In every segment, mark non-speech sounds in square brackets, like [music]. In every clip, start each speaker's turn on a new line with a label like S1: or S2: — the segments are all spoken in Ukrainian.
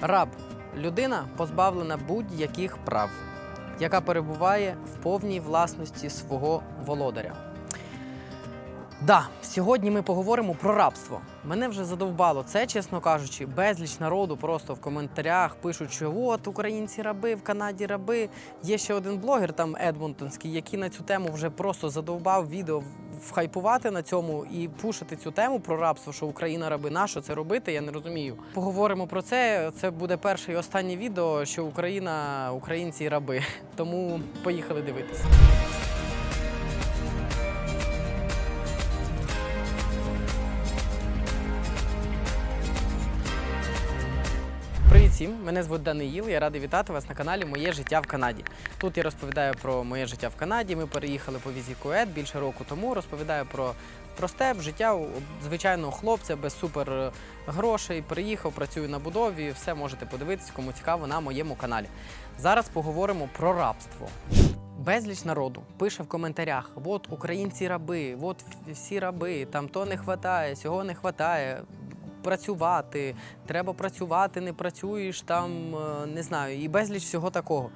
S1: Раб людина позбавлена будь-яких прав, яка перебуває в повній власності свого володаря. Да, сьогодні ми поговоримо про рабство. Мене вже задовбало це, чесно кажучи, безліч народу просто в коментарях пишуть, що от українці раби, в Канаді раби. Є ще один блогер, там Едмонтонський, який на цю тему вже просто задовбав відео вхайпувати на цьому і пушити цю тему про рабство, що Україна раби. На що це робити? Я не розумію. Поговоримо про це. Це буде перше і останнє відео, що Україна, українці раби. Тому поїхали дивитися. Всім! Мене звуть Даниїл. Я радий вітати вас на каналі Моє життя в Канаді. Тут я розповідаю про моє життя в Канаді. Ми переїхали по візі Кует більше року тому. Розповідаю про просте життя звичайного хлопця без супер е, грошей. Приїхав, працюю на будові. Все можете подивитися, кому цікаво на моєму каналі. Зараз поговоримо про рабство. Безліч народу пише в коментарях: от українці раби, от всі раби, там то не вистачає, цього не вистачає. Працювати, треба працювати, не працюєш там, е, не знаю, і безліч всього такого.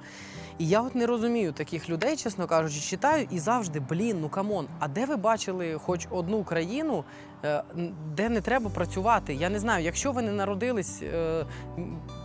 S1: І я от не розумію таких людей, чесно кажучи, читаю і завжди, блін, ну камон, а де ви бачили хоч одну країну, де не треба працювати? Я не знаю, якщо ви не народились е,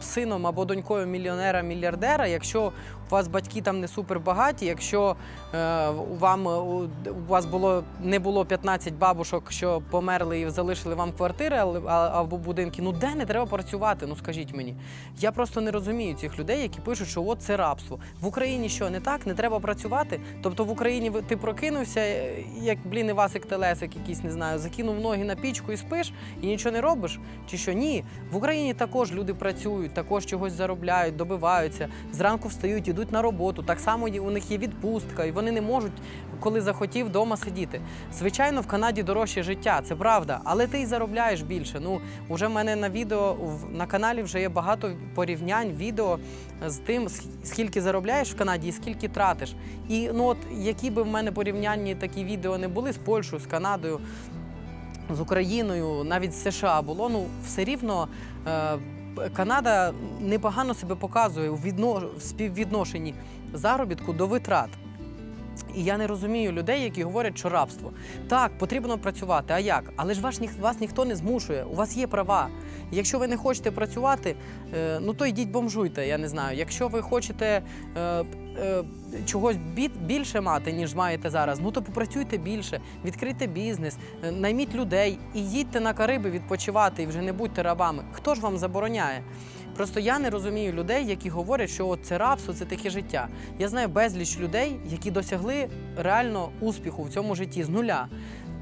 S1: сином або донькою мільйонера-мільярдера, якщо у вас батьки там не супербагаті, якщо е, вам е, у, вас було не було 15 бабушок, що померли і залишили вам квартири або будинки, ну де не треба працювати? Ну скажіть мені. Я просто не розумію цих людей, які пишуть, що от це рабство. В Україні що не так, не треба працювати. Тобто в Україні ти прокинувся, е, як блін, Івасик Телесик, якийсь не знаю, закинув ноги на пічку і спиш, і нічого не робиш. Чи що? Ні. В Україні також люди працюють, також чогось заробляють, добиваються. Зранку встають, ідуть на роботу. Так само у них є відпустка, і вони не можуть, коли захотів, вдома сидіти. Звичайно, в Канаді дорожче життя, це правда, але ти й заробляєш більше. Ну, уже в мене на відео на каналі вже є багато порівнянь відео з тим, скільки заробляєш в Канаді і скільки тратиш. І ну от які би в мене порівнянні такі відео не були з Польщею, з Канадою, з Україною, навіть з США було, ну все рівно. Е, Канада непогано себе показує у відно... співвідношенні заробітку до витрат. І я не розумію людей, які говорять, що рабство. Так, потрібно працювати. А як? Але ж вас, вас ніхто не змушує. У вас є права. Якщо ви не хочете працювати, е, ну то йдіть бомжуйте, я не знаю. Якщо ви хочете е, чогось бі- більше мати, ніж маєте зараз, ну то попрацюйте більше, відкрийте бізнес, е, найміть людей і їдьте на Кариби відпочивати і вже не будьте рабами. Хто ж вам забороняє? Просто я не розумію людей, які говорять, що от це рабство, це таке життя. Я знаю безліч людей, які досягли реально успіху в цьому житті з нуля,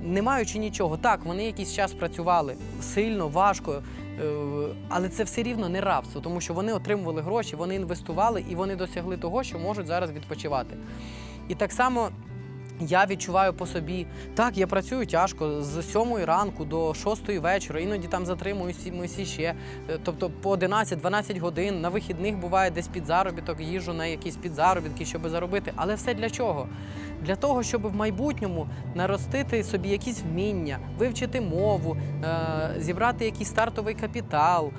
S1: не маючи нічого. Так, вони якийсь час працювали сильно, важко, е, але це все рівно не рабство, тому що вони отримували гроші, вони інвестували і вони досягли того, що можуть зараз відпочивати. І так само. Я відчуваю по собі, так, я працюю тяжко з 7 ранку до 6 вечора, іноді там затримуюся ще. Е, Тобто по 11-12 годин на вихідних буває десь під заробіток, їжу на якісь підзаробітки, щоб заробити. Але все для чого? Для того, щоб в майбутньому наростити собі якісь вміння, вивчити мову, е, зібрати якийсь стартовий капітал.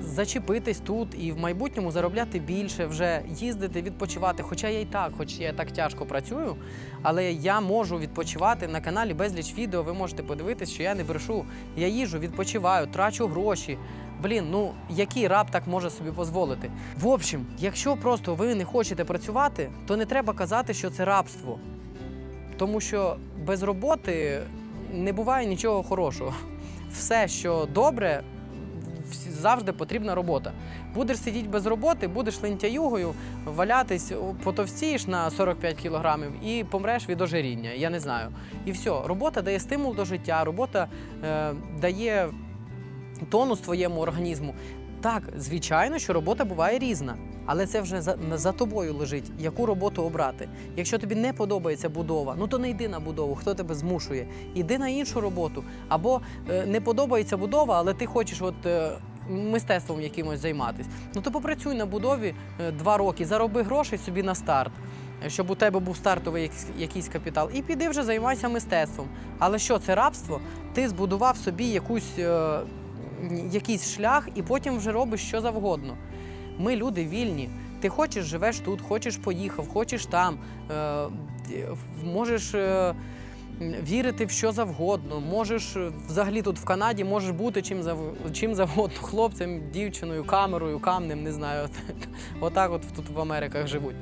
S1: Зачепитись тут і в майбутньому заробляти більше, вже їздити, відпочивати. Хоча я і так, хоч я так тяжко працюю, але я можу відпочивати на каналі безліч відео. Ви можете подивитись, що я не брешу. Я їжу, відпочиваю, трачу гроші. Блін, ну який раб так може собі дозволити? В общем, якщо просто ви не хочете працювати, то не треба казати, що це рабство. Тому що без роботи не буває нічого хорошого. Все, що добре, завжди потрібна робота. Будеш сидіти без роботи, будеш лентяюгою, валятись, потовстієш на 45 кілограмів і помреш від ожиріння. Я не знаю. І все. Робота дає стимул до життя, робота е, дає тонус твоєму організму. Так, звичайно, що робота буває різна, але це вже за, за тобою лежить, яку роботу обрати. Якщо тобі не подобається будова, ну то не йди на будову, хто тебе змушує. Іди на іншу роботу. Або е, не подобається будова, але ти хочеш от. Е, Мистецтвом якимось займатися. Ну то попрацюй на будові е, два роки, зароби грошей собі на старт, е, щоб у тебе був стартовий якийсь, капітал, і піди вже займайся мистецтвом. Але що це рабство? Ти збудував собі якусь е, якийсь шлях і потім вже робиш що завгодно. Ми люди вільні. Ти хочеш, живеш тут, хочеш поїхав, хочеш там. Е, можеш е, вірити в що завгодно. Можеш е, взагалі тут в Канаді можеш бути чим зав... чим завгодно, хлопцем, дівчиною, камерою, камнем, не знаю. [laughs] Отак от тут в Америках живуть.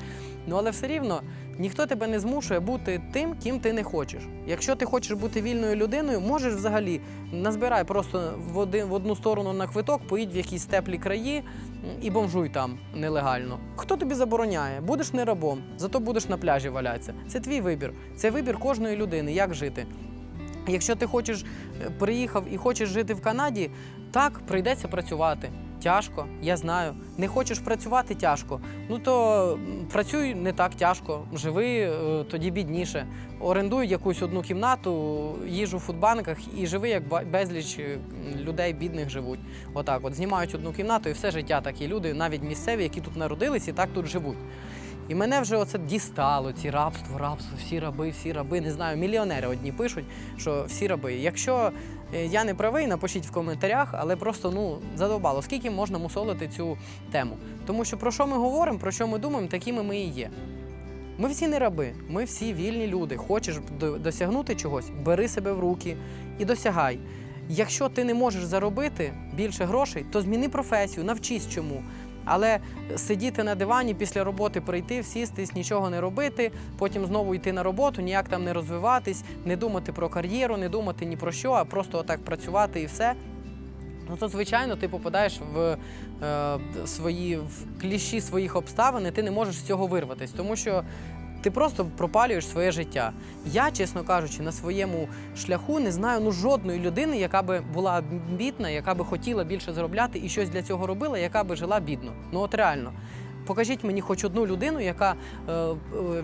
S1: Ну але все рівно ніхто тебе не змушує бути тим, ким ти не хочеш. Якщо ти хочеш бути вільною людиною, можеш взагалі назбирай просто в, один, в одну сторону на квиток, поїдь в якісь теплі краї і бомжуй там нелегально. Хто тобі забороняє? Будеш не рабом, зато будеш на пляжі валятися. Це твій вибір. Це вибір кожної людини, як жити. Якщо ти хочеш е, приїхав і хочеш жити в Канаді, так прийдеться працювати. Тяжко, я знаю. Не хочеш працювати тяжко. Ну то працюй не так тяжко. Живи е, тоді бідніше. Орендуй якусь одну кімнату, їж у фудбанках і живи, як безліч е, людей бідних живуть. Отак, от знімають одну кімнату, і все життя такі люди, навіть місцеві, які тут народились і так тут живуть. І мене вже оце дістало, ці рабство, рабство, всі раби, всі раби. Не знаю, мільйонери одні пишуть, що всі раби. Якщо е, я не правий, напишіть в коментарях, але просто ну задовбало, скільки можна мусолити цю тему. Тому що про що ми говоримо, про що ми думаємо, такими ми і є. Ми всі не раби, ми всі вільні люди. Хочеш досягнути чогось, бери себе в руки і досягай. Якщо ти не можеш заробити більше грошей, то зміни професію, навчись чому. Але сидіти на дивані після роботи прийти, всістись, нічого не робити, потім знову йти на роботу, ніяк там не розвиватись, не думати про кар'єру, не думати ні про що, а просто отак працювати і все. Ну то звичайно ти попадаєш в е, свої в кліші своїх обставин, і ти не можеш з цього вирватися, тому що ти просто пропалюєш своє життя. Я, чесно кажучи, на своєму шляху не знаю ну жодної людини, яка би була бідна, яка би хотіла більше заробляти і щось для цього робила, яка би жила бідно. Ну от реально. Покажіть мені хоч одну людину, яка е, е,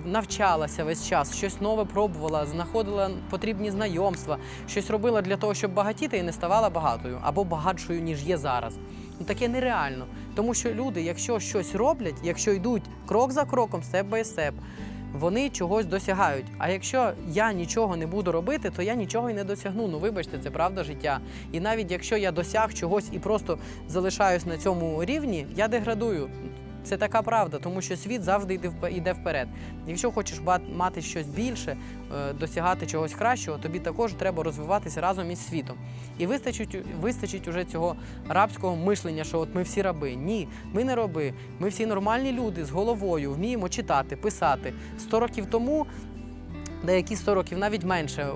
S1: навчалася весь час, щось нове пробувала, знаходила потрібні знайомства, щось робила для того, щоб багатіти і не ставала багатою або багатшою, ніж є зараз. Ну таке нереально. Тому що люди, якщо щось роблять, якщо йдуть крок за кроком, степ бай степ, вони чогось досягають. А якщо я нічого не буду робити, то я нічого і не досягну. Ну вибачте, це правда життя. І навіть якщо я досяг чогось і просто залишаюсь на цьому рівні, я деградую. Це така правда, тому що світ завжди йде вп- вперед. Якщо хочеш мати щось більше, е, досягати чогось кращого, тобі також треба розвиватися разом із світом. І вистачить, вистачить уже цього рабського мишлення, що от ми всі раби. Ні, ми не раби. Ми всі нормальні люди з головою, вміємо читати, писати. Сто років тому деякі 100 років, навіть менше.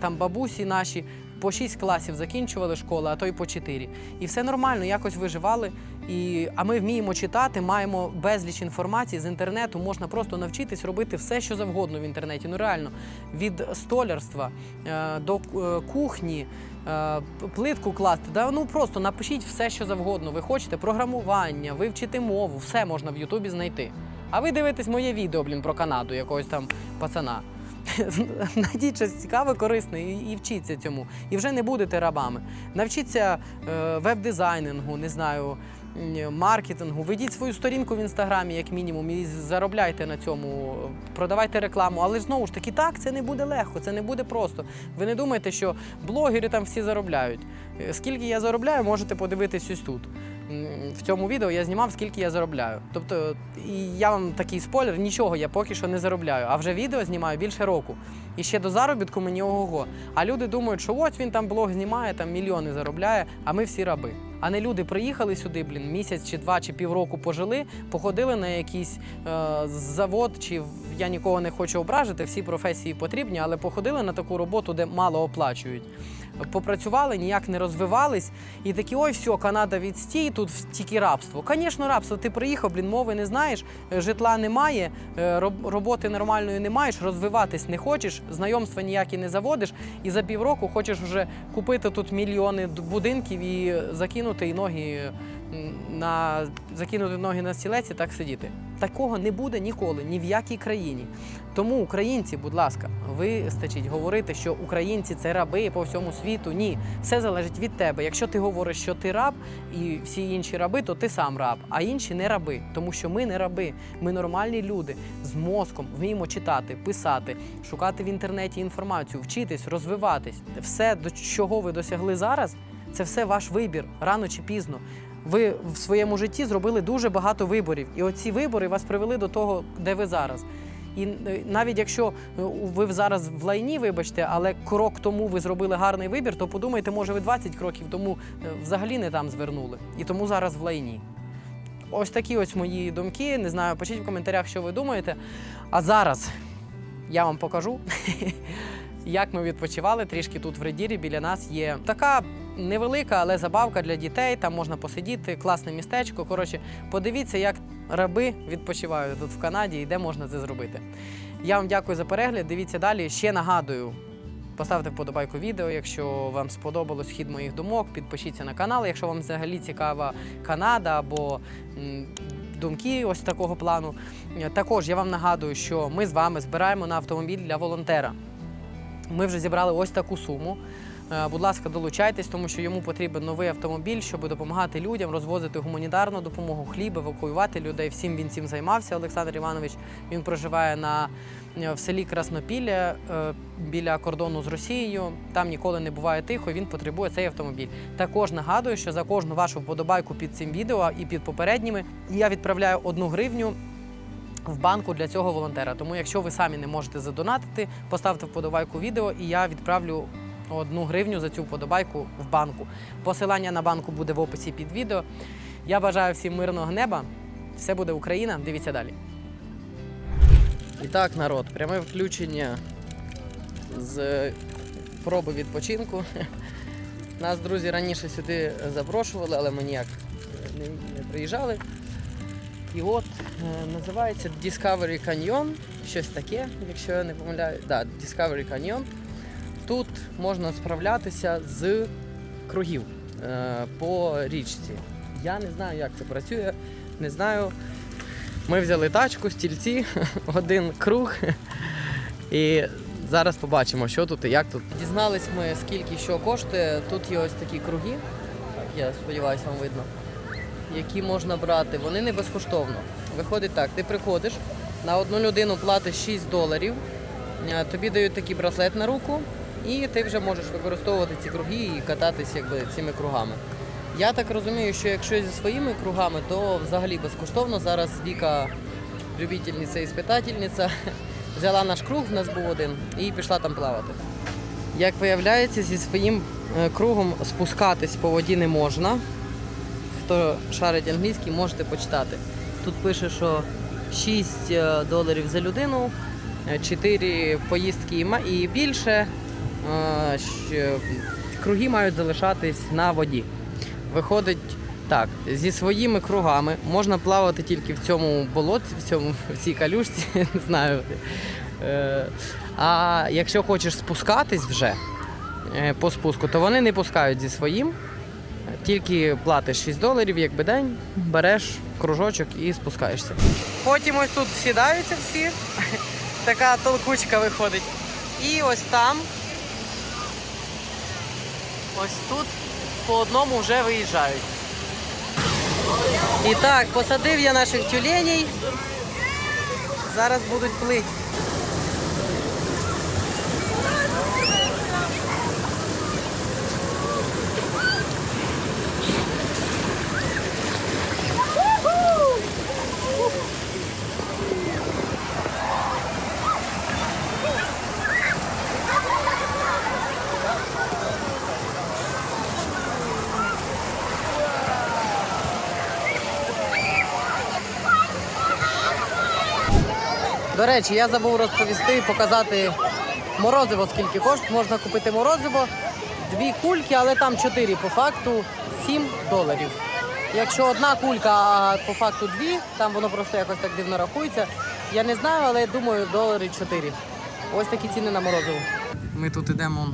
S1: Там бабусі наші по 6 класів закінчували школу, а то й по 4. І все нормально, якось виживали. І, а ми вміємо читати, маємо безліч інформації з інтернету. Можна просто навчитись робити все, що завгодно в інтернеті. Ну реально, від столярства е, до е, кухні. е, Плитку класти, да ну просто напишіть все, що завгодно. Ви хочете програмування, вивчити мову, все можна в Ютубі знайти. А ви дивитесь моє відео, блін, про Канаду, якогось там пацана. [laughs] Найдіть щось цікаве, корисне і, і вчіться цьому. І вже не будете рабами. Навчіться е, веб-дизайнингу, не знаю, маркетингу. Ведіть свою сторінку в інстаграмі, як мінімум, і заробляйте на цьому, продавайте рекламу. Але знову ж таки, так, це не буде легко, це не буде просто. Ви не думайте, що блогери там всі заробляють. Е, Скільки я заробляю, можете подивитись ось тут. В цьому відео я знімав, скільки я заробляю. Тобто, і я вам такий спойлер, нічого я поки що не заробляю. А вже відео знімаю більше року. І ще до заробітку мені ого. А люди думають, що ось він там блог знімає, там мільйони заробляє, а ми всі раби. А не люди приїхали сюди, блін, місяць чи два, чи півроку пожили, походили на якийсь е, завод, чи я нікого не хочу ображити, всі професії потрібні, але походили на таку роботу, де мало оплачують. Попрацювали, ніяк не розвивались, і такі, ой, все, Канада відстій, тут тільки рабство. Звісно, рабство. Ти приїхав, блін, мови не знаєш, е, житла немає, е, роботи нормальної не маєш, розвиватись не хочеш, знайомства ніякі не заводиш, і за півроку хочеш вже купити тут мільйони будинків і закинути і ноги на закинути ноги на стілець і так сидіти. Такого не буде ніколи, ні в якій країні. Тому українці, будь ласка, вистачить говорити, що українці це раби по всьому світу. Ні, все залежить від тебе. Якщо ти говориш, що ти раб і всі інші раби, то ти сам раб, а інші не раби, тому що ми не раби. Ми нормальні люди з мозком, вміємо читати, писати, шукати в інтернеті інформацію, вчитись, розвиватись. Все, до чого ви досягли зараз, Це все ваш вибір, рано чи пізно. Ви в своєму житті зробили дуже багато виборів, і оці вибори вас привели до того, де ви зараз. І е, навіть якщо е, ви зараз в лайні, вибачте, але крок тому ви зробили гарний вибір, то подумайте, може, ви 20 кроків тому е, взагалі не там звернули, і тому зараз в лайні. Ось такі ось мої думки. Не знаю, пишіть в коментарях, що ви думаєте. А зараз я вам покажу, [laughs] як ми відпочивали трішки тут в Редірі. Біля нас є така невелика, але забавка для дітей. Там можна посидіти, класне містечко. Коротше, подивіться, як раби відпочивають тут в Канаді і де можна це зробити. Я вам дякую за перегляд. Дивіться далі. Ще нагадую. Поставте вподобайку відео, якщо вам сподобалось хід моїх думок, підпишіться на канал. Якщо вам взагалі цікава Канада або думки ось такого плану. Також я вам нагадую, що ми з вами збираємо на автомобіль для волонтера. Ми вже зібрали ось таку суму. Е, Будь ласка, долучайтесь, тому що йому потрібен новий автомобіль, щоб допомагати людям, розвозити гуманітарну допомогу, хліб, евакуювати людей. Всім він цим займався. Олександр Іванович він проживає на е, в селі Краснопілля е, біля кордону з Росією. Там ніколи не буває тихо. Він потребує цей автомобіль. Також нагадую, що за кожну вашу вподобайку під цим відео і під попередніми я відправляю одну гривню в банку для цього волонтера. Тому, якщо ви самі не можете задонатити, поставте вподобайку відео, і я відправлю одну гривню за цю вподобайку в банку. Посилання на банку буде в описі під відео. Я бажаю всім мирного неба. Все буде Україна. Дивіться далі. І так, народ, пряме включення з проби відпочинку. Нас друзі раніше сюди запрошували, але ми ніяк не, приїжджали. І от е, називається Discovery Canyon, щось таке, якщо я не помиляю. Да, Discovery Canyon. Тут можна справлятися з кругів е, по річці. Я не знаю, як це працює, не знаю. Ми взяли тачку, стільці, [laughs] один круг. І зараз побачимо, що тут і як тут. Дізнались ми, скільки що коштує. Тут є ось такі круги. Я сподіваюся, вам видно які можна брати, вони не безкоштовно. Виходить так, ти приходиш, на одну людину платиш 6 доларів, е, тобі дають такий браслет на руку, і ти вже можеш використовувати ці круги і кататись якби, цими кругами. Я так розумію, що якщо зі своїми кругами, то взагалі безкоштовно. Зараз Віка, любительниця і спитательниця, [laughs] взяла наш круг, в нас був один, і пішла там плавати. Як виявляється, зі своїм е, кругом спускатись по воді не можна хто шарить англійський, можете почитати. Тут пише, що 6 е, доларів за людину, 4 поїздки і більше. е, Круги мають залишатись на воді. Виходить так, зі своїми кругами можна плавати тільки в цьому болоті, в цьому [laughs] в цій калюшці, [laughs] не знаю. Е, А якщо хочеш спускатись вже е, по спуску, то вони не пускають зі своїм. Тільки платиш 6 доларів, якби день, береш кружочок і спускаєшся. Потім ось тут сідаються всі. [laughs] Така толкучка виходить. І ось там. Ось тут по одному вже виїжджають. І так, посадив я наших тюленей. Зараз будуть плити. До речі, я забув розповісти і показати морозиво, скільки коштує. Можна купити морозиво, дві кульки, але там чотири по факту 7 доларів. Якщо одна кулька, а по факту дві, там воно просто якось так дивно рахується. Я не знаю, але я думаю, долари 4. Ось такі ціни на морозиво. Ми тут йдемо,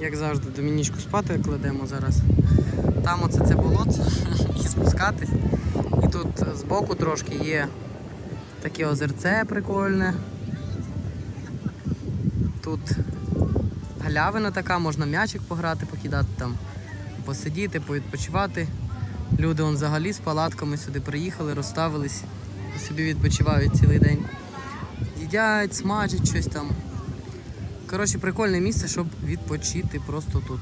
S1: як завжди, домінічку спати кладемо зараз. Там оце це болото [laughs] і спускатись. І тут збоку трошки є Таке озерце прикольне. Тут галявина така, можна м'ячик пограти, покидати там, посидіти, повідпочивати. Люди вон взагалі з палатками сюди приїхали, розставились, собі відпочивають цілий день. Їдять, смажать щось там. Коротше, прикольне місце, щоб відпочити просто тут.